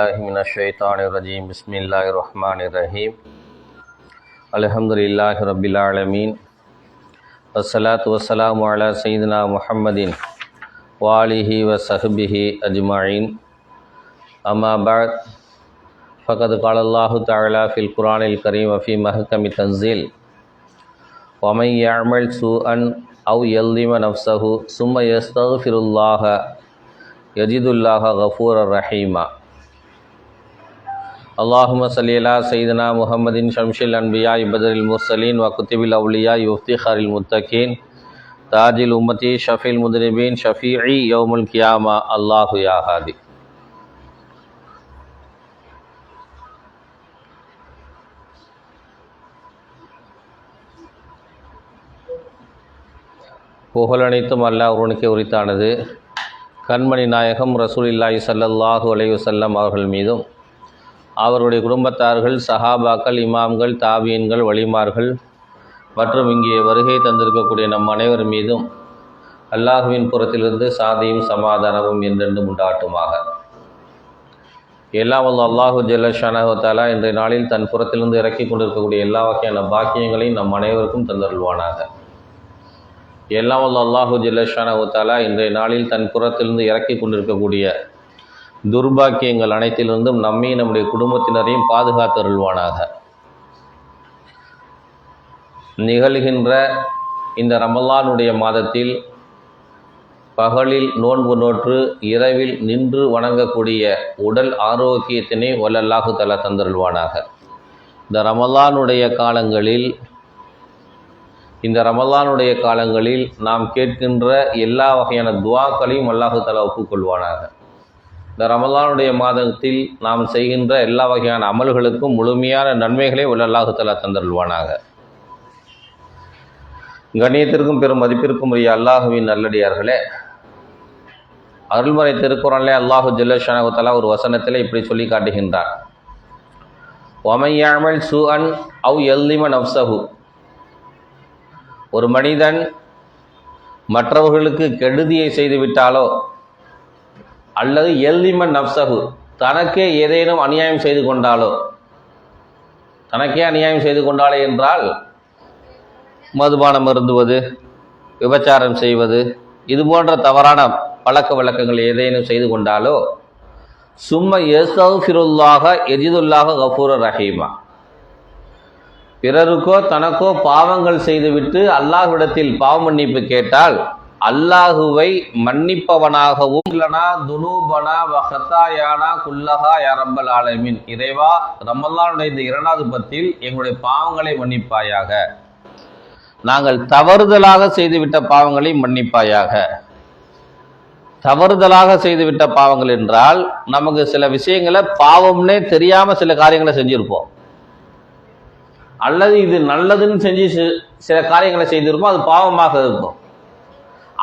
من الشيطان الرجيم. بسم الله الرحمن الرحيم. الحمد لله رب العالمين. والصلاة والسلام على سيدنا محمد وآله وصحبه أجمعين. أما بعد فقد قال الله تعالى في القرآن الكريم وفي محكم تنزيل ومن يعمل سوءا أو يظلم نفسه ثم يستغفر الله يجد الله غفورا رحيما. அல்லாஹும சலீலா சைதனா முகமதின் ஷம்ஷில் அன்பியா இபதரில் முர்சலீன் வகுத்திபில் அவுலியா யுஃப்தி ஹரில் முத்தகீன் தாஜில் உம்மதி ஷஃபில் முதனிபீன் ஷஃபிஇ யோமுல் கியாமா அல்லாஹு யாஹாதி புகழனைத்தும் அல்லாஹ் உருணுக்கே உரித்தானது. கண்மணி நாயகம் ரசூல் இல்லாஹி சல்லல்லாஹு அலையுசல்லம் அவர்கள் மீதும் அவருடைய குடும்பத்தார்கள் சஹாபாக்கள் இமாம்கள் தாபியன்கள் வலிமார்கள். மற்றும் இங்கே வருகை தந்திருக்கக்கூடிய நம் அனைவர் மீதும் அல்லாஹுவின் புறத்திலிருந்து சாதியும் சமாதானமும் என்றென்றும் உண்டாட்டுமாக. எல்லாம் வல்ல அல்லாஹு ஜல்லஷானஹு தாலா இன்றைய நாளில் தன் புறத்திலிருந்து இறக்கி கொண்டிருக்கக்கூடிய எல்லா வகையான பாக்கியங்களையும் நம் அனைவருக்கும் தந்தருள்வானாக. எல்லாம் வல்ல அல்லாஹு ஜல்லஷானஹு இன்றைய நாளில் தன் புறத்திலிருந்து இறக்கி கொண்டிருக்கக்கூடிய துர்பாக்கியங்கள் அனைத்திலிருந்தும் நம்மையும் நம்முடைய குடும்பத்தினரையும் பாதுகாத்து அருள்வானாக நிகழ்கின்ற இந்த ரமலானுடைய மாதத்தில் பகலில் நோன்பு நோற்று இரவில் நின்று வணங்கக்கூடிய உடல் ஆரோக்கியத்தினை வல்லல்லாஹு தலா தந்தருள்வானாக. இந்த ரமலானுடைய காலங்களில் இந்த ரமலானுடைய காலங்களில் நாம் கேட்கின்ற எல்லா வகையான துவாக்களையும் அல்லாஹு தலா ஒப்புக்கொள்வானாக. இந்த ரமலானுடைய மாதத்தில் நாம் செய்கின்ற எல்லா வகையான அமல்களுக்கும் முழுமையான நன்மைகளை வல்லல்லாஹு தந்தருள்வானாக. கண்ணியத்திற்கும் பெரும் மதிப்பிற்கும் உரிய அல்லாஹுவின் நல்லடியார்களே அருள்மறை திருக்குறளே அல்லாஹு ஜல்லஷானு தலா ஒரு வசனத்தில் இப்படி சொல்லி காட்டுகின்றார். ஒமையாமல் சு அன் அவ் எல்லிமன் அவ்சகு ஒரு மனிதன் மற்றவர்களுக்கு கெடுதியை செய்துவிட்டாலோ அல்லது எல்லிமன் நப்சகு தனக்கே ஏதேனும் அநியாயம் செய்து கொண்டாலோ? தனக்கே அநியாயம் செய்து கொண்டாலே என்றால் மதுபானம் அருந்துவது விபச்சாரம் செய்வது இது போன்ற தவறான பழக்க வழக்கங்கள் ஏதேனும் செய்து கொண்டாலோ சும்ம எசௌஃபிருல்லாக எஜிதுல்லாக கபூர ரஹீமா. பிறருக்கோ தனக்கோ பாவங்கள் செய்துவிட்டு அல்லாஹ்விடத்தில் பாவ மன்னிப்பு கேட்டால் அல்லாஹுவை மன்னிப்பவனாகவும் இல்லனா துனூபனா வஹத்தாயானா குல்லஹா யாரம்பல் ஆலமின். இறைவா ரமல்லானுடைய இந்த இரண்டாவது பத்தில் எங்களுடைய பாவங்களை மன்னிப்பாயாக. நாங்கள் தவறுதலாக செய்துவிட்ட பாவங்களை மன்னிப்பாயாக. தவறுதலாக செய்துவிட்ட பாவங்கள் என்றால் நமக்கு சில விஷயங்களை பாவம்னே தெரியாமல் சில காரியங்களை செஞ்சுருப்போம். அல்லது இது நல்லதுன்னு செஞ்சு சில காரியங்களை செய்திருப்போம் அது பாவமாக இருக்கும்.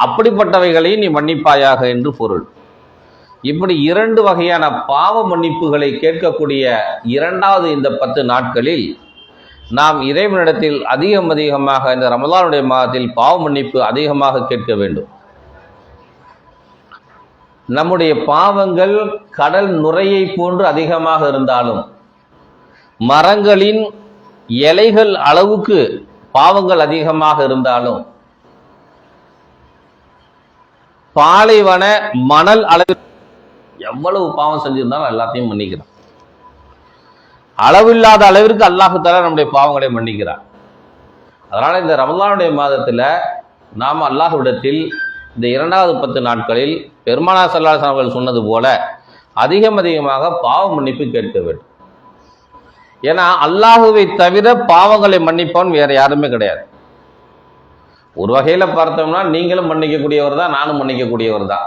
அப்படிப்பட்டவைகளையும் நீ மன்னிப்பாயாக என்று பொருள். இப்படி இரண்டு வகையான பாவ மன்னிப்புகளை கேட்கக்கூடிய இரண்டாவது இந்த பத்து நாட்களில் நாம் இறைவனிடத்தில் அதிகம் அதிகமாக இந்த ரமதானுடைய மாதத்தில் பாவ மன்னிப்பு அதிகமாக கேட்க வேண்டும். நம்முடைய பாவங்கள் கடல் நுரையை போன்று அதிகமாக இருந்தாலும் மரங்களின் இலைகள் அளவுக்கு பாவங்கள் அதிகமாக இருந்தாலும் பாலைவன மணல் அளவு எவ்வளவு பாவம் செஞ்சிருந்தாலும் எல்லாத்தையும் மன்னிக்கிறான். அளவில்லாத அளவிற்கு அல்லாஹு தலா நம்முடைய பாவங்களை மன்னிக்கிறான். அதனால இந்த ரமலானுடைய மாதத்துல நாம் அல்லாஹ்விடத்தில் இந்த இரண்டாவது பத்து நாட்களில் பெருமானா சல்லாஸ் அவர்கள் சொன்னது போல அதிகம் அதிகமாக பாவ மன்னிப்பு கேட்க வேண்டும். ஏன்னா அல்லாஹுவை தவிர பாவங்களை மன்னிப்பவன் வேற யாருமே கிடையாது. ஒரு வகையில் பார்த்தோம்னா நீங்களும் மன்னிக்கக்கூடியவர் தான் நானும் மன்னிக்கக்கூடியவர் தான்.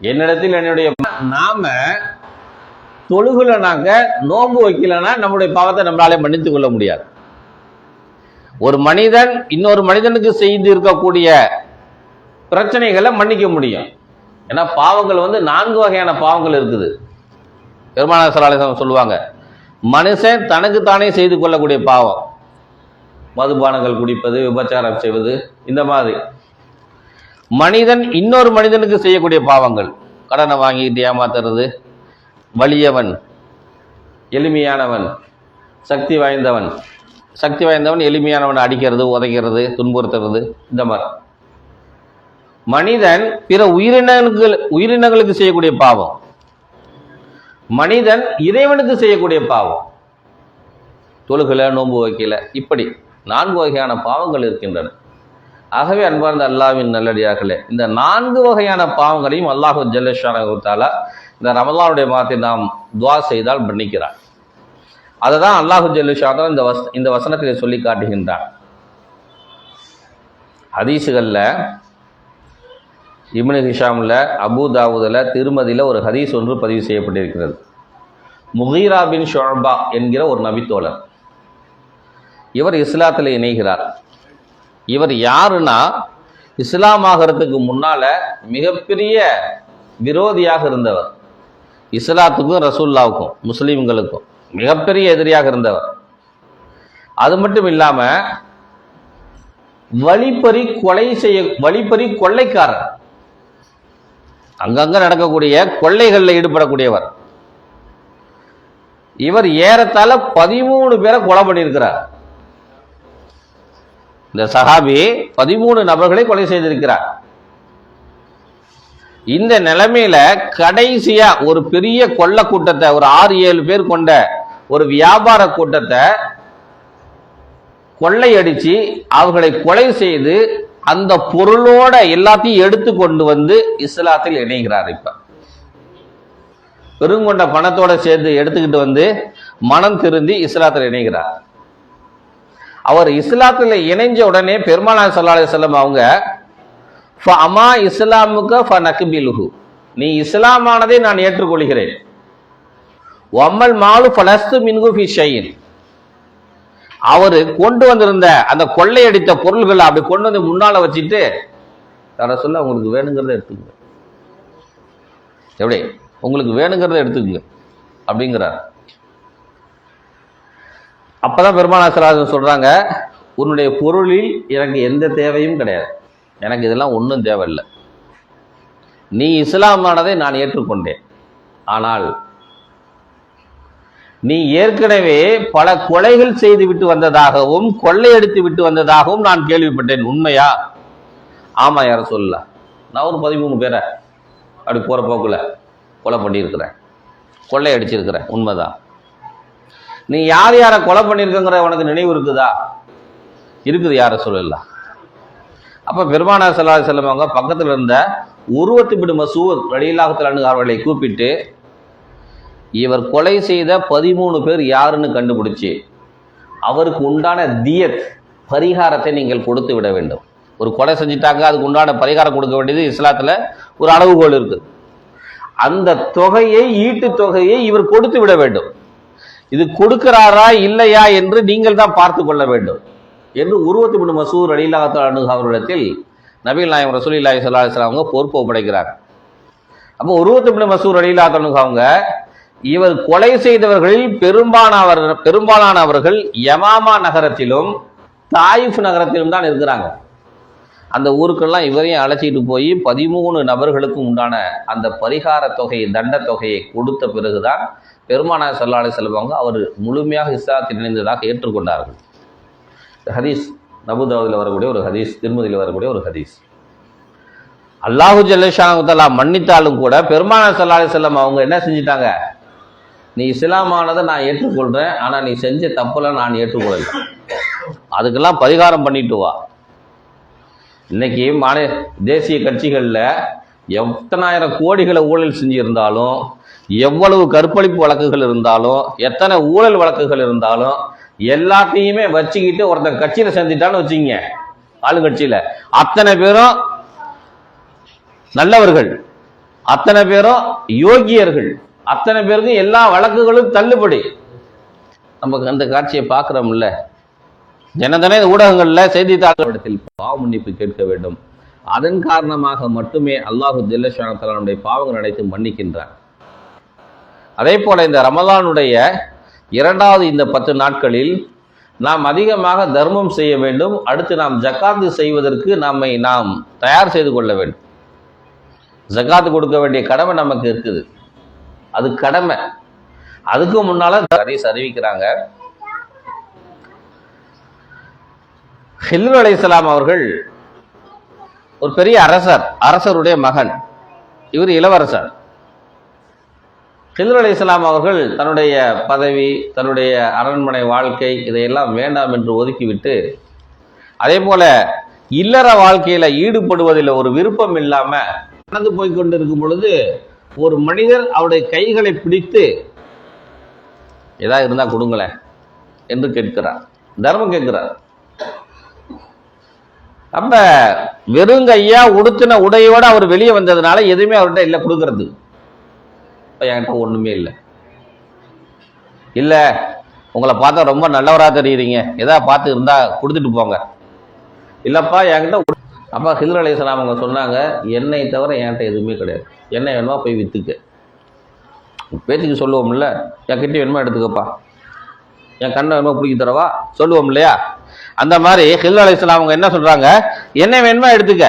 என்னிடத்தில் என்னுடைய நாம தொழுகுலனாக்க நோன்பு வைக்கலன்னா நம்முடைய பாவத்தை நம்மளாலே மன்னித்துக் கொள்ள முடியாது. ஒரு மனிதன் இன்னொரு மனிதனுக்கு செய்து இருக்கக்கூடிய பிரச்சனைகளை மன்னிக்க முடியும். ஏன்னா பாவங்கள் வந்து நான்கு வகையான பாவங்கள் இருக்குது. பெருமானாசராலேசம் சொல்லுவாங்க மனுஷன் தனக்கு தானே செய்து கொள்ளக்கூடிய பாவம். மதுபானங்கள் குடிப்பது விபச்சாரம் செய்வது இந்த மாதிரி. மனிதன் இன்னொரு மனிதனுக்கு செய்யக்கூடிய பாவங்கள். கடனை வாங்கிட்டு ஏமாத்துறது வலியவன் எளிமையானவன் சக்தி வாய்ந்தவன். சக்தி வாய்ந்தவன் எளிமையானவன் அடிக்கிறது உதைக்கிறது துன்புறுத்துறது இந்த மாதிரி. மனிதன் பிற உயிரினங்கள் உயிரினங்களுக்கு செய்யக்கூடிய பாவம். மனிதன் இறைவனுக்கு செய்யக்கூடிய பாவம். தொழுகலை நோன்பு வைக்கல இப்படி. நான்கு வகையான பாவங்கள் இருக்கின்றன. ஆகவே அன்பார்ந்த அல்லாவின் நல்லடியார்களே இந்த நான்கு வகையான பாவங்களையும் அல்லாஹு ஜல்லஷாலா இந்த ரமலானுடைய மாதத்தை நாம் துவா செய்தால் மன்னிக்கிறார். அதை தான் அல்லாஹு ஜல்லுஷாலா இந்த வச இந்த வசனத்தில் சொல்லி காட்டுகின்றான். ஹதீஸுகளில் இப்னு ஹிஷாமில் அபு தாவூதில் திருமதியில் ஒரு ஹதீஸ் ஒன்று பதிவு செய்யப்பட்டிருக்கிறது. முகீரா பின் ஷொர்பா என்கிற ஒரு நபித்தோழர். இவர் இஸ்லாத்தில் இணைகிறார். இவர் யாருன்னா இஸ்லாம் ஆகிறதுக்கு முன்னால் மிகப்பெரிய விரோதியாக இருந்தவர். இஸ்லாத்துக்கும் ரசூல்லாவுக்கும் முஸ்லீம்களுக்கும் மிகப்பெரிய எதிரியாக இருந்தவர். அது மட்டும் இல்லாமல் வழிப்பறி கொலை செய்ய வழிப்பறி கொள்ளைக்காரர். அங்கங்க நடக்கக்கூடிய கொள்ளைகளில் ஈடுபடக்கூடியவர். இவர் ஏறத்தாழ பதிமூணு பேரை கொலை பண்ணியிருக்கிறார். இந்த சஹாபி பதிமூணு நபர்களை கொலை செய்திருக்கிறார். இந்த நிலைமையில கடைசியா ஒரு பெரிய கொள்ள கூட்டத்தை ஒரு ஆறு ஏழு பேர் கொண்ட ஒரு வியாபார கூட்டத்தை கொள்ளையடிச்சு அவர்களை கொலை செய்து அந்த பொருளோட எல்லாத்தையும் எடுத்து கொண்டு வந்து இஸ்லாத்தில் இணைகிறார் இப்ப. பெருங்கொண்ட பணத்தோட சேர்ந்து எடுத்துக்கிட்டு வந்து மனம் திருந்தி இஸ்லாத்தில் இணைகிறார். அவர் இஸ்லாத்தில் இணைஞ்ச உடனே பெருமானார் சல்லா செல்லம் அவங்க "ஃப அமா இஸ்லாமுக்கு ஃப நக்பிலுஹு. நீ இஸ்லாமானதை நான் ஏற்றுக்கொள்கிறேன். ஒம்மல் மாலு பலஸ்து மின்கு ஃபி ஷையின். அவர் கொண்டு வந்திருந்த அந்த கொள்ளையடித்த பொருள்களை அப்படி கொண்டு வந்து முன்னால் வச்சுட்டு தர சொல்ல உங்களுக்கு வேணுங்கிறத எடுத்துக்கங்க. எப்படி? உங்களுக்கு வேணுங்கிறத எடுத்துக்கங்க. அப்படிங்கிறார். அப்பதான் பெருமானாசராஜன் சொல்கிறாங்க உன்னுடைய பொருளில் எனக்கு எந்த தேவையும் கிடையாது. எனக்கு இதெல்லாம் ஒன்றும் தேவையில்லை. நீ இஸ்லாமானதை நான் ஏற்றுக்கொண்டேன். ஆனால் நீ ஏற்கனவே பல கொலைகள் செய்து விட்டு வந்ததாகவும் கொள்ளையடித்து விட்டு வந்ததாகவும் நான் கேள்விப்பட்டேன். உண்மையா? ஆமா யார சொல்லல. நான் ஒரு பதிமூணு பேரை அப்படி போற போக்குல கொலை பண்ணியிருக்கிறேன். கொள்ளையடிச்சிருக்கிறேன் உண்மைதான். நீ யார் யாரை கொலை பண்ணியிருக்கங்கிற உனக்கு நினைவு இருக்குதா? இருக்குது யார சொல்லலாம் அப்போ பெருமானார் சல்லா செல்லம் அவங்க பக்கத்தில் இருந்த உருவத்து பிடு மசூர் ரடியில்லாகத்தில் அவர்களை கூப்பிட்டு இவர் கொலை செய்த பதிமூணு பேர் யாருன்னு கண்டுபிடிச்சி அவருக்கு உண்டான தியத் பரிகாரத்தை நீங்கள் கொடுத்து விட வேண்டும். ஒரு கொலை செஞ்சிட்டாங்க அதுக்கு உண்டான பரிகாரம் கொடுக்க வேண்டியது இஸ்லாத்தில் ஒரு அளவுகோல் இருக்குது. அந்த தொகையை ஈட்டு தொகையை இவர் கொடுத்து விட வேண்டும். இது கொடுக்கிறாரா இல்லையா என்று நீங்கள் தான் பார்த்து கொள்ள வேண்டும். என்று உருவத்து பின் மசூர் அலிலாத்து அவர்களிடத்தில் நபீல் நாயம் ரசூலில்லாஹி ஸல்லல்லாஹு அலைஹி அவங்க பொறுப்பு ஒப்படைக்கிறாங்க. அப்போ உருவத்து பின் மசூர் அலிலாத்து அவங்க இவர் கொலை செய்தவர்களில் பெரும்பாலானவர் பெரும்பாலானவர்கள் யமாமா நகரத்திலும் தாயிஃப் நகரத்திலும் தான் இருக்கிறாங்க. அந்த ஊருக்கெல்லாம் இவரையும் அழைச்சிட்டு போய் பதிமூணு நபர்களுக்கும் உண்டான அந்த பரிகார தொகையை தண்ட தொகையை கொடுத்த பிறகுதான் பெருமான சல்லாலை செல்வாங்க அவர் முழுமையாக இஸ்லாத்தில் இணைந்ததாக ஏற்றுக்கொண்டார்கள். ஹதீஸ் நபுதாவில் வரக்கூடிய ஒரு ஹதீஸ் திருமதியில் வரக்கூடிய ஒரு ஹதீஸ். அல்லாஹு ஜல்லேஷானத்தலா மன்னித்தாலும் கூட பெருமான சல்லாலை செல்லம் அவங்க என்ன செஞ்சிட்டாங்க? நீ இஸ்லாமானதை நான் ஏற்றுக்கொள்கிறேன் ஆனால் நீ செஞ்ச தப்பெல்லாம் நான் ஏற்றுக்கொள்ளல. அதுக்கெல்லாம் பரிகாரம் பண்ணிட்டு வா. இன்னைக்கு மாநில தேசிய கட்சிகளில் எத்தனாயிரம் கோடிகளை ஊழல் செஞ்சுருந்தாலும் எவ்வளவு கற்பழிப்பு வழக்குகள் இருந்தாலும் எத்தனை ஊழல் வழக்குகள் இருந்தாலும் எல்லாத்தையுமே வச்சுக்கிட்டு ஒருத்தன் கட்சியில் சேர்ந்துட்டான்னு வச்சுங்க ஆளுங்கட்சியில். அத்தனை பேரும் நல்லவர்கள். அத்தனை பேரும் யோகியர்கள். அத்தனை பேருக்கும் எல்லா வழக்குகளும் தள்ளுபடி. நமக்கு அந்த காட்சியை பார்க்குறோம்ல. ஜனதன ஊடகங்களில் செய்தித்தாளர்களிடத்தில் பாவ மன்னிப்பு கேட்க வேண்டும். அதன் காரணமாக மட்டுமே அல்லாஹு ஜெல்லஷானத்தலானுடைய பாவங்கள் அனைத்து மன்னிக்கின்றார் அதே போல இந்த ரமலானுடைய இரண்டாவது இந்த பத்து நாட்களில் நாம் அதிகமாக தர்மம் செய்ய வேண்டும். அடுத்து நாம் ஜக்காத்து செய்வதற்கு நம்மை நாம் தயார் செய்து கொள்ள வேண்டும். ஜக்காத்து கொடுக்க வேண்டிய கடமை நமக்கு இருக்குது. அது கடமை. அதுக்கு முன்னால ஹதீஸ் அறிவிக்கிறாங்க. ஹில்ரு இஸ்லாம் அவர்கள் ஒரு பெரிய அரசர் அரசருடைய மகன். இவர் இளவரசர். ஹிதர் அலி இஸ்லாம் அவர்கள் தன்னுடைய பதவி தன்னுடைய அரண்மனை வாழ்க்கை இதையெல்லாம் வேண்டாம் என்று ஒதுக்கிவிட்டு அதே போல இல்லற வாழ்க்கையில ஈடுபடுவதில் ஒரு விருப்பம் இல்லாம நடந்து போய் கொண்டிருக்கும் பொழுது ஒரு மனிதர் அவருடைய கைகளை பிடித்து ஏதாவது இருந்தா கொடுங்களேன் என்று கேட்கிறார். தர்மம் கேட்கிறார். அப்ப வெறுங்கையா உடுத்தின உடையோட அவர் வெளியே வந்ததுனால எதுவுமே அவர்கிட்ட இல்லை கொடுக்கறது. என்கிட்ட ஒன்றுமே இல்லை. இல்லை உங்களை பார்த்தா ரொம்ப நல்லவராக தெரியுறீங்க. எதா பார்த்து இருந்தால் கொடுத்துட்டு போங்க. இல்லைப்பா என்கிட்ட அப்பா ஹில்ரு அலைஹிஸ்ஸலாம் அவங்க சொன்னாங்க என்னை தவிர என்கிட்ட எதுவுமே கிடையாது. என்ன வேணுமா போய் விற்றுக்க பேச்சுக்கு சொல்லுவோம்ல என் கிட்டே வேணுமா எடுத்துக்கப்பா. என் கண்ணை வேணுமா பிடிக்கி தரவா சொல்லுவோம் இல்லையா? அந்த மாதிரி ஹில் அலைஹிஸ்ஸலாம் அவங்க என்ன சொல்கிறாங்க என்ன வேணுமா எடுத்துக்க.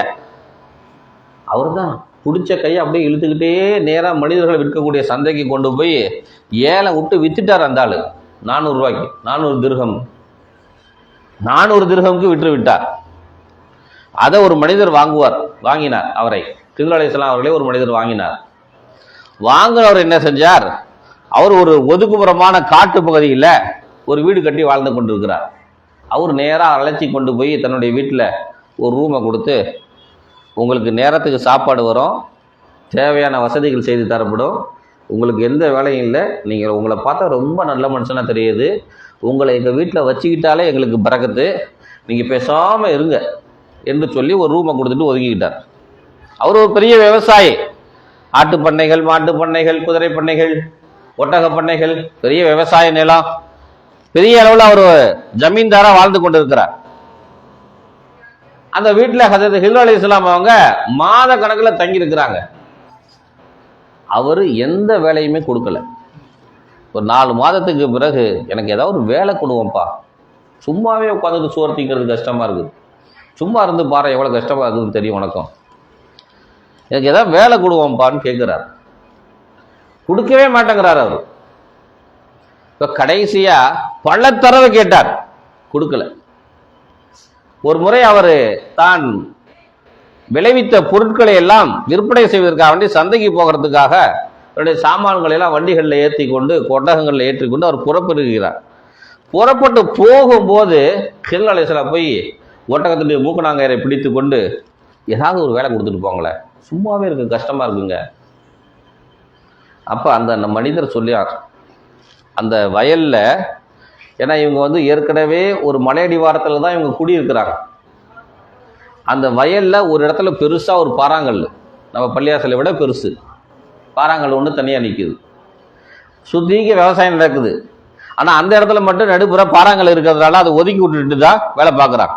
அவர் தான் பிடிச்ச கையை அப்படியே இழுத்துக்கிட்டே நேராக மனிதர்களை விற்கக்கூடிய சந்தைக்கு கொண்டு போய் ஏலம் விட்டு வித்துட்டார் அந்த ஆள். நானூறுரூவாய்க்கு நானூறு திருகம். நானூறு திருகமுக்கு விற்று விட்டார். அதை ஒரு மனிதர் வாங்குவார் வாங்கினார் அவரை. ஹில் அவர்களே ஒரு மனிதர் வாங்கினார். வாங்கினவர் என்ன செஞ்சார்? அவர் ஒரு ஒதுக்குப்புறமான காட்டு பகுதியில் ஒரு வீடு கட்டி வாழ்ந்து கொண்டிருக்கிறார். அவர் நேராக அழைச்சி கொண்டு போய் தன்னுடைய வீட்டில் ஒரு ரூமை கொடுத்து உங்களுக்கு நேரத்துக்கு சாப்பாடு வரும். தேவையான வசதிகள் செய்து தரப்படும். உங்களுக்கு எந்த வேலையும் இல்லை. நீங்கள் உங்களை பார்த்தா ரொம்ப நல்ல மனுஷனாக தெரியுது. உங்களை எங்கள் வீட்டில் வச்சுக்கிட்டாலே எங்களுக்கு பறக்கத்து நீங்கள் பேசாமல் இருங்க என்று சொல்லி ஒரு ரூமை கொடுத்துட்டு ஒதுங்கிக்கிட்டார். அவர் ஒரு பெரிய விவசாயி. ஆட்டு பண்ணைகள் மாட்டு பண்ணைகள் குதிரை பண்ணைகள் ஒட்டக பண்ணைகள் பெரிய விவசாய நிலம். பெரிய அளவில் அவர் ஜமீன்தாராக வாழ்ந்து கொண்டிருக்கிறார். அந்த வீட்டில் ஹசரத் ஹில் அலி இஸ்லாம் அவங்க மாத கணக்கில் தங்கியிருக்கிறாங்க. அவர் எந்த வேலையுமே கொடுக்கல. ஒரு நாலு மாதத்துக்கு பிறகு எனக்கு ஏதாவது ஒரு வேலை கொடுவோம்ப்பா. சும்மாவே உட்காந்துட்டு சோறு திங்கிறது கஷ்டமாக இருக்குது. சும்மா இருந்து பாரு எவ்வளோ கஷ்டமாக இருக்குதுன்னு தெரியும் உனக்கும். எனக்கு ஏதாவது வேலை கொடுவோம்ப்பான்னு கேட்குறாரு கொடுக்கவே மாட்டேங்கிறார் அவர். இப்போ கடைசியாக பல தடவை கேட்டார். கொடுக்கல. ஒரு முறை அவர் தான் விளைவித்த பொருட்களை எல்லாம் விற்பனை செய்வதற்காக வேண்டி சந்தைக்கு போகிறதுக்காக அவருடைய சாமான்களை எல்லாம் வண்டிகளில் ஏற்றி கொண்டு கொட்டகங்களில் ஏற்றிக்கொண்டு அவர் புறப்பெறுகிறார் புறப்பட்டு போகும்போது ஹில் போய் ஒட்டகத்துடைய மூக்கணாங்கயரை பிடித்து கொண்டு ஏதாவது ஒரு வேலை கொடுத்துட்டு போங்களேன் சும்மாவே இருக்கு கஷ்டமா இருக்குங்க. அப்போ அந்த மனிதர் சொல்லியார் அந்த வயலில் ஏன்னா இவங்க வந்து ஏற்கனவே ஒரு மலையடிவாரத்தில் தான் இவங்க குடியிருக்கிறாங்க. அந்த வயலில் ஒரு இடத்துல பெருசாக ஒரு பாறாங்கல் நம்ம பள்ளியாசலை விட பெருசு. பாறாங்கல் ஒன்று தனியாக நிற்கிது சுத்திக்க விவசாயம் நடக்குது. ஆனால் அந்த இடத்துல மட்டும் நடுப்புற பாறாங்கல் இருக்கிறதுனால அதை ஒதுக்கி விட்டுட்டு தான் வேலை பார்க்குறாங்க.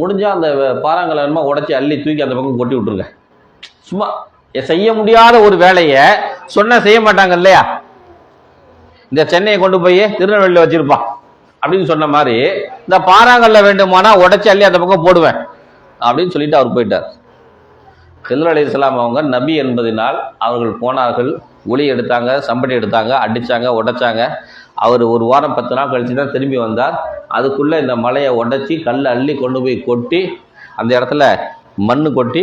முடிஞ்சால் அந்த பாறாங்கல் வேணுமா உடச்சி அள்ளி தூக்கி அந்த பக்கம் கொட்டி விட்டுருங்க. சும்மா செய்ய முடியாத ஒரு வேலையை சொன்ன செய்ய மாட்டாங்க இல்லையா? இந்த சென்னையை கொண்டு போய் திருநெல்வேலியில் வச்சிருப்பான் அப்படின்னு சொன்ன மாதிரி இந்த பாறாங்கல்ல வேண்டுமானா உடச்சி அள்ளி அந்த பக்கம் போடுவேன் அப்படின்னு சொல்லிட்டு அவர் போயிட்டார். ஹில்ர் அலி இஸ்லாம் அவங்க நபி என்பதினால் அவர்கள் போனார்கள் ஒளி எடுத்தாங்க சம்படி எடுத்தாங்க அடிச்சாங்க உடைச்சாங்க. அவர் ஒரு வாரம் பத்து நாள் கழிச்சு தான் திரும்பி வந்தார். அதுக்குள்ளே இந்த மலையை உடைச்சி கல்லை அள்ளி கொண்டு போய் கொட்டி அந்த இடத்துல மண்ணு கொட்டி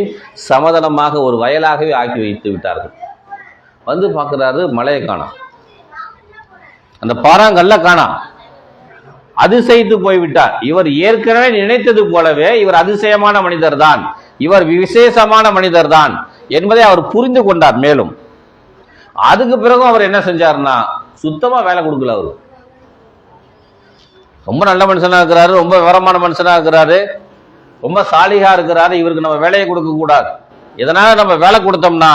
சமதளமாக ஒரு வயலாகவே ஆக்கி வைத்து விட்டார்கள். வந்து பார்க்குறாரு மலையை காணும். அந்த பாறாங்கல்ல காணா. அதிசயித்து போய்விட்டார். இவர் ஏற்கனவே நினைத்தது போலவே இவர் அதிசயமான மனிதர் தான் இவர் விசேஷமான மனிதர் தான் என்பதை அவர் புரிந்து கொண்டார் மேலும். அதுக்கு பிறகும் அவர் என்ன செஞ்சார்னா சுத்தமா வேலை கொடுக்கல அவரு. ரொம்ப நல்ல மனுஷனா இருக்கிறாரு ரொம்ப விவரமான மனுஷனா இருக்கிறாரு ரொம்ப சாலிகா இருக்கிறாரு இவருக்கு நம்ம வேலையை கொடுக்க கூடாது. எதனால நம்ம வேலை கொடுத்தோம்னா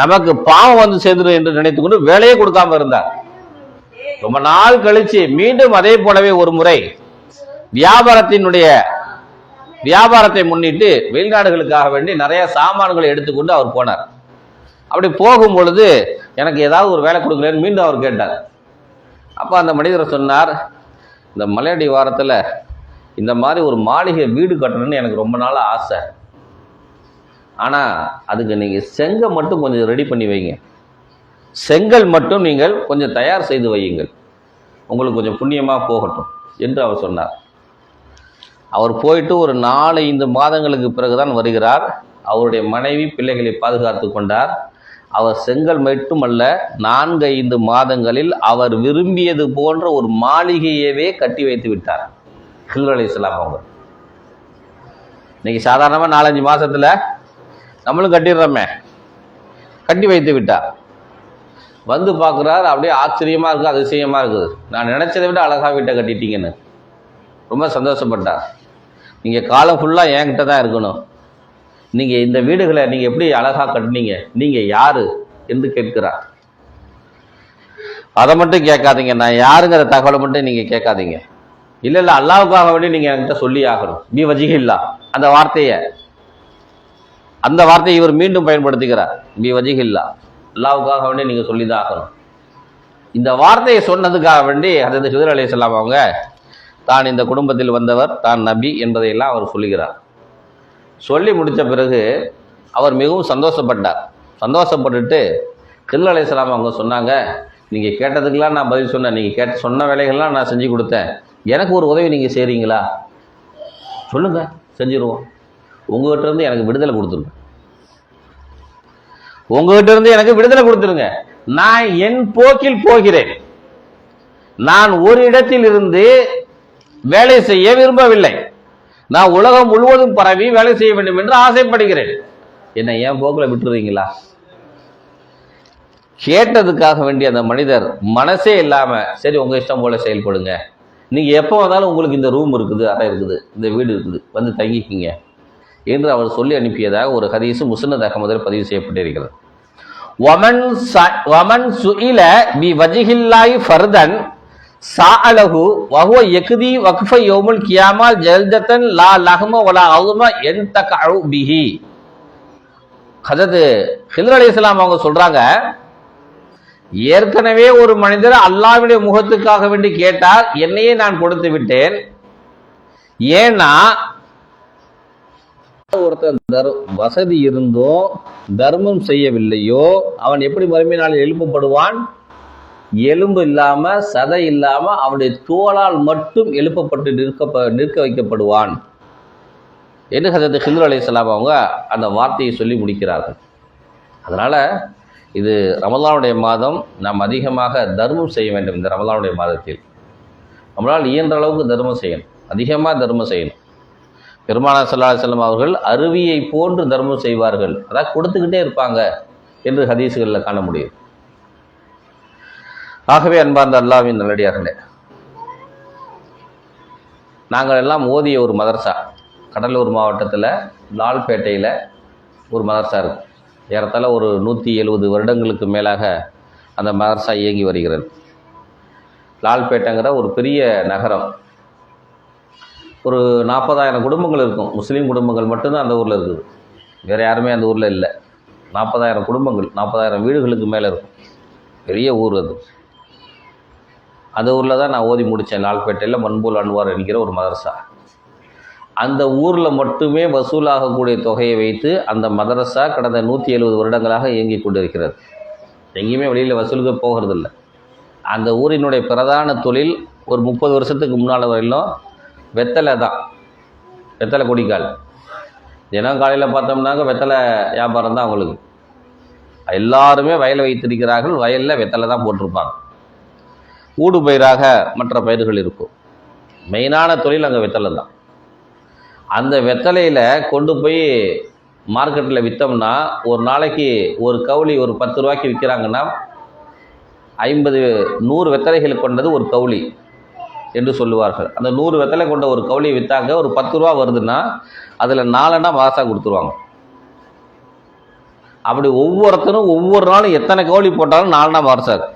நமக்கு பாவம் வந்து சேர்ந்துடும் என்று நினைத்துக்கொண்டு வேலையே கொடுக்காம இருந்தார். ரொம்ப நாள் கழிச்சு மீண்டும் அதே போலவே ஒரு முறை வியாபாரத்தினுடைய வியாபாரத்தை முன்னிட்டு வெளிநாடுகளுக்காக வேண்டி நிறைய சாமான்களை எடுத்துக்கொண்டு அவர் போனார். அப்படி போகும் பொழுது எனக்கு ஏதாவது ஒரு வேலை கொடுக்கலன்னு மீண்டும் அவர் கேட்டார். அப்போ அந்த மனிதர் சொன்னார் இந்த மலையடி வாரத்தில் இந்த மாதிரி ஒரு மாளிகை வீடு கட்டணும்னு எனக்கு ரொம்ப நாள் ஆசை. ஆனால் அதுக்கு நீங்கள் செங்கை மட்டும் கொஞ்சம் ரெடி பண்ணி வைங்க. செங்கல் மட்டும் நீங்கள் கொஞ்சம் தயார் செய்து வையுங்கள். உங்களுக்கு கொஞ்சம் புண்ணியமாக போகட்டும் என்று அவர் சொன்னார். அவர் போயிட்டு ஒரு நாலு ஐந்து மாதங்களுக்கு பிறகுதான் வருகிறார். அவருடைய மனைவி பிள்ளைகளை பாதுகாத்து கொண்டார். அவர் செங்கல் மட்டுமல்ல நான்கு ஐந்து மாதங்களில் அவர் விரும்பியது போன்ற ஒரு மாளிகையவே கட்டி வைத்து விட்டார். ஹில்ர் அலி இஸ்லாம் அவங்க. இன்னைக்கு சாதாரணமாக நாலஞ்சு மாதத்தில் நம்மளும் கட்டிடுறோமே. கட்டி வைத்து விட்டார். வந்து பார்க்குறாரு அப்படியே ஆச்சரியமாக இருக்குது அதிசயமாக இருக்குது. நான் நினச்சதை விட அழகாக வீட்டை கட்டிட்டீங்கன்னு. ரொம்ப சந்தோஷப்பட்டார் நீங்கள் காலம் ஃபுல்லாக என்கிட்ட தான் இருக்கணும். நீங்கள் இந்த வீடுகளை நீங்கள் எப்படி அழகாக கட்டினீங்க? நீங்கள் யார்? என்று கேட்கிறார் அதை மட்டும் கேட்காதீங்க. நான் யாருங்கிற தகவலை மட்டும் நீங்கள் கேட்காதீங்க. இல்லை இல்லை அல்லாவுக்காக வேண்டி நீங்கள் என்கிட்ட சொல்லி ஆகணும். பி வஜிகில்லா அந்த வார்த்தையை. அந்த வார்த்தையை இவர் மீண்டும் பயன்படுத்துகிறார். பி வஜிகில்லா அல்லாவுக்காக வேண்டி நீங்கள் சொல்லி தான் ஆகணும் இந்த வார்த்தையை சொன்னதுக்காக வேண்டி ஹதரத் ஹிதர் அலி அவங்க தான் இந்த குடும்பத்தில் வந்தவர் தான் நபி என்பதையெல்லாம் அவர் சொல்லுகிறார். சொல்லி முடித்த பிறகு அவர் மிகவும் சந்தோஷப்பட்டார். சந்தோஷப்பட்டுட்டு ஹிதர் அலி அவங்க சொன்னாங்க நீங்கள் கேட்டதுக்கெல்லாம் நான் பதில் சொன்னேன். நீங்கள் கேட்ட சொன்ன வேலைகள்லாம் நான் செஞ்சு கொடுத்தேன். எனக்கு ஒரு உதவி நீங்கள் செய்கிறீங்களா சொல்லுங்கள் செஞ்சிருவோம். உங்கள்கிட்ட இருந்து எனக்கு விடுதலை கொடுத்துருங்க. உங்ககிட்ட இருந்து எனக்கு விடுதலை கொடுத்துருங்க. நான் என் போக்கில் போகிறேன். நான் ஒரு இடத்தில் இருந்து வேலை செய்ய விரும்பவில்லை. நான் உலகம் முழுவதும் பரவி வேலை செய்ய வேண்டும் என்று ஆசைப்படுகிறேன். என்னை ஏன் போக்கில் விட்டுறீங்களா? கேட்டதுக்காக வேண்டிய அந்த மனிதர் மனசே இல்லாமல் சரி உங்கள் இஷ்டம் போல செயல்படுங்க. நீங்கள் எப்போ வந்தாலும் உங்களுக்கு இந்த ரூம் இருக்குது அறை இருக்குது இந்த வீடு இருக்குது. வந்து தங்கிக்கிங்க. என்று அவர் சொல்லி அனுப்பியதாக ஒரு ஹதீஸ் முஸ்னத் அகமதில் பதிவு செய்யப்பட்டிருக்கிறது. வமன் ச- வமன் சுயில பி வஜிஹில்லாய் ஃபர்தன் சாஅலஹு வஹுவ யக்தி வக்ஃப யோமுல் கியாமா ஜல்தத்தன் லா லஹ்ம வலா அல்ம யன்தகஉ பிஹி. ஹஜரத் அலி இஸ்லாம் அவங்க சொல்றாங்க ஏற்கனவே ஒரு மனிதர் அல்லாஹ்வுடைய முகத்துக்காக வேண்டி கேட்டார் என்னையே நான் கொடுத்து விட்டேன். ஏன்னா ஒருத்தன் தர் வசதி இருந்தும் தர்மம் செய்யவில்லையோ அவன் எப்படி மறுமை நாளில் எழுப்பப்படுவான்? எலும்பு இல்லாம சதை இல்லாம அவனுடைய தோளால் மட்டும் எழுப்பப்பட்டு நிற்க நிற்க வைக்கப்படுவான். என்று ஹசரத் ஹிந்துர் அலி அவங்க அந்த வார்த்தையை சொல்லி முடிக்கிறார்கள். அதனால இது ரமலானுடைய மாதம் நாம் அதிகமாக தர்மம் செய்ய வேண்டும் இந்த ரமலானுடைய மாதத்தில். நம்மளால் இயன்ற அளவுக்கு தர்மம் செய்யணும். அதிகமாக தர்மம் செய்யணும். பெருமானா சல்லா செல்லம் அவர்கள் அருவியை போன்று தர்மம் செய்வார்கள். அதான் கொடுத்துக்கிட்டே இருப்பாங்க என்று ஹதீஸுகளில் காண முடியும். ஆகவே அன்பார்ந்த அல்லாவின் நல்லடியார்களே நாங்கள் எல்லாம் ஓதிய ஒரு மதர்சா. கடலூர் மாவட்டத்தில் லால்பேட்டையில் ஒரு மதர்சா இருக்கு ஏறத்தாழ ஒரு நூற்றி எழுபது வருடங்களுக்கு மேலாக அந்த மதர்சா இயங்கி வருகிறது. லால்பேட்டைங்கிற ஒரு பெரிய நகரம். ஒரு நாற்பதாயிரம் குடும்பங்கள் இருக்கும். முஸ்லீம் குடும்பங்கள் மட்டும்தான் அந்த ஊரில் இருக்குது. வேறு யாருமே அந்த ஊரில் இல்லை. நாற்பதாயிரம் குடும்பங்கள் நாற்பதாயிரம் வீடுகளுக்கு மேலே இருக்கும். பெரிய ஊர் அது. அந்த ஊரில் தான் நான் ஓதி முடித்தேன் லால்பேட்டையில் மண்பூல் அன்வார் என்கிற ஒரு மதரசா. அந்த ஊரில் மட்டுமே வசூலாகக்கூடிய தொகையை வைத்து அந்த மதரசா கடந்த நூற்றி எழுபது வருடங்களாக இயங்கி கொண்டிருக்கிறது. எங்கேயுமே வெளியில் வசூலுக்கு போகிறதில்ல. அந்த ஊரினுடைய பிரதான தொழில் ஒரு முப்பது வருஷத்துக்கு முன்னால் வரையிலும் வெத்தலை தான். வெத்தலை கொடிக்கால். தினம் காலையில் பார்த்தோம்னாக்க வெத்தலை வியாபாரம் தான் அவங்களுக்கு. எல்லாருமே வயலை வைத்திருக்கிறார்கள் வயலில் வெத்தலை தான் போட்டிருப்பாங்க. ஊடு பயிராக மற்ற பயிர்கள் இருக்கும். மெயினான தொழில் அங்கே வெத்தலை தான். அந்த வெத்தலையில் கொண்டு போய் மார்க்கெட்டில் விற்றோம்னா ஒரு நாளைக்கு ஒரு கவுளி ஒரு பத்து ரூபாய்க்கு விற்கிறாங்கன்னா ஐம்பது நூறு வெத்தலைகள் கொண்டது ஒரு கவுளி. என்று சொல்லுவார்கள். அந்த நூறு வெத்தலை கொண்ட ஒரு கவுளி விற்றாங்க ஒரு பத்து ரூபா வருதுன்னா அதில் நாலனா மாசா கொடுத்துருவாங்க. அப்படி ஒவ்வொருத்தரும் ஒவ்வொரு நாளும் எத்தனை கவுளி போட்டாலும் நாலனா மாரசாக்கு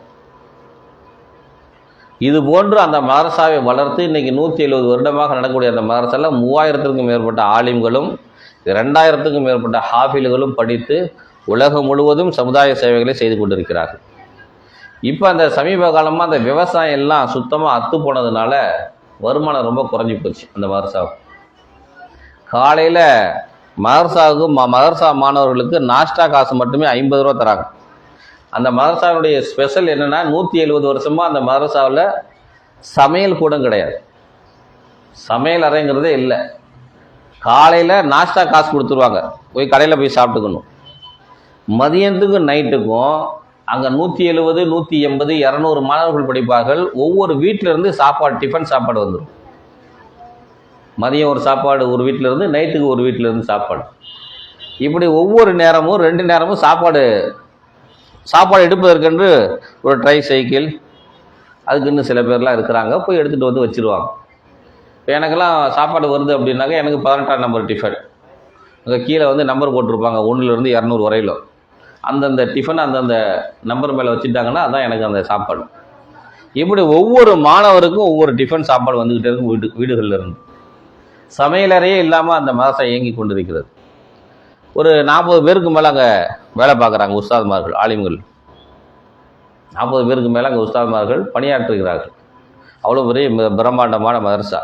இது போன்று அந்த மதரசாவை வளர்த்து இன்னைக்கு நூற்றி எழுபது வருடமாக நடக்கக்கூடிய அந்த மதரசாவில் மூவாயிரத்திற்கும் மேற்பட்ட ஆலிம்களும் ரெண்டாயிரத்துக்கும் மேற்பட்ட ஹாஃபில்களும் படித்து உலகம் முழுவதும் சமுதாய சேவைகளை செய்து கொண்டிருக்கிறார்கள். இப்போ அந்த சமீப காலமாக அந்த விவசாயம் எல்லாம் சுத்தமாக அத்து போனதுனால வருமானம் ரொம்ப குறைஞ்சி போச்சு அந்த மதரசாவுக்கு காலையில் மதரசாவுக்கு ம மதரசா மாணவர்களுக்கு நாஸ்டா காசு மட்டுமே ஐம்பது ரூபா தராங்க. அந்த மதரசாவுடைய ஸ்பெஷல் என்னென்னா நூற்றி எழுபது வருஷமாக அந்த மதரசாவில் சமையல் கூடம் கிடையாது. சமையல் அறைங்கிறதே இல்லை. காலையில் நாஷ்டா காசு கொடுத்துருவாங்க. போய் கடையில் போய் சாப்பிட்டுக்கணும். மதியத்துக்கும் நைட்டுக்கும் அங்கே நூற்றி எழுபது நூற்றி எண்பது இரநூறு மாணவர்கள் படிப்பார்கள். ஒவ்வொரு வீட்டிலேருந்து சாப்பாடு டிஃபன் சாப்பாடு வந்துடும் மதியம் ஒரு சாப்பாடு ஒரு வீட்டில் இருந்து நைட்டுக்கு ஒரு வீட்டில் இருந்து சாப்பாடு. இப்படி ஒவ்வொரு நேரமும் ரெண்டு நேரமும் சாப்பாடு சாப்பாடு எடுப்பதற்கென்று ஒரு ட்ரை சைக்கிள் அதுக்குன்னு சில பேர்லாம் இருக்கிறாங்க போய் எடுத்துகிட்டு வந்து வச்சுருவாங்க. இப்போ எனக்கெல்லாம் சாப்பாடு வருது அப்படின்னாக்கா எனக்கு பதினெட்டாம் நம்பர் டிஃபன் அங்கே கீழே வந்து நம்பர் போட்டிருப்பாங்க ஒன்றுலேருந்து இரநூறு வரையிலும். அந்தந்த டிஃபன் அந்தந்த நம்பர் மேலே வச்சுட்டாங்கன்னா அதான் எனக்கு அந்த சாப்பாடு. இப்படி ஒவ்வொரு மாணவருக்கும் ஒவ்வொரு டிஃபன் சாப்பாடு வந்துக்கிட்டே இருக்கும் வீடு வீடுகளில் இருந்து. சமையலறையே இல்லாமல் அந்த மதத்தை இயங்கி கொண்டிருக்கிறது. ஒரு நாற்பது பேருக்கு மேலே அங்கே வேலை பார்க்குறாங்க உஸ்தாத்மார்கள் ஆலிம்கள். நாற்பது பேருக்கு மேலே அங்கே உஸ்தாத்மார்கள் பணியாற்றுகிறார்கள். அவ்வளோ பெரிய பிரம்மாண்டமான மதரசா.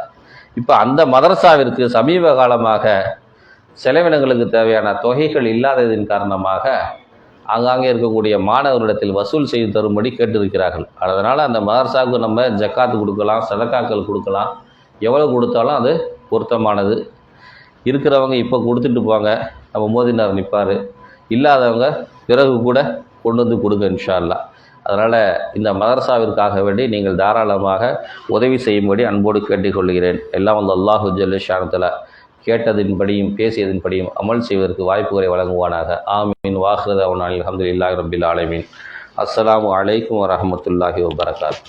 இப்போ அந்த மதரசாவிற்கு சமீப காலமாக செலவினங்களுக்கு தேவையான தொகைகள் இல்லாததின் காரணமாக ஆங்காங்கே இருக்கக்கூடிய மாணவர்களிடத்தில் வசூல் செய்து தரும்படி கேட்டிருக்கிறார்கள். அதனால் அந்த மதர்சாவுக்கு நம்ம ஜக்காத்து கொடுக்கலாம் சதக்காக்கள் கொடுக்கலாம். எவ்வளோ கொடுத்தாலும் அது பொருத்தமானது. இருக்கிறவங்க இப்போ கொடுத்துட்டு போங்க. நம்ம மோதினார் நிற்பார் இல்லாதவங்க பிறகு கூட கொண்டு வந்து கொடுங்க இன்ஷா அல்லாஹ் அதனால் இந்த மதரசாவிற்காக வேண்டி நீங்கள் தாராளமாக உதவி செய்யும்படி அன்போடு கேட்டுக்கொள்கிறேன். எல்லாம் வந்து அல்லாஹு ஜல்லு ஷானத்தில். கேட்டதின்படியும் பேசியதின்படியும் அமல் செய்வதற்கு வாய்ப்புகளை வழங்குவானாக. ஆமீன். வாஹ்ரத் அவனால் அலமதுல்லாஹி ரபில் ஆலமீன். அஸ்லாம் அலைக்கும் வரமத்துல்லாஹி வபரகாத்.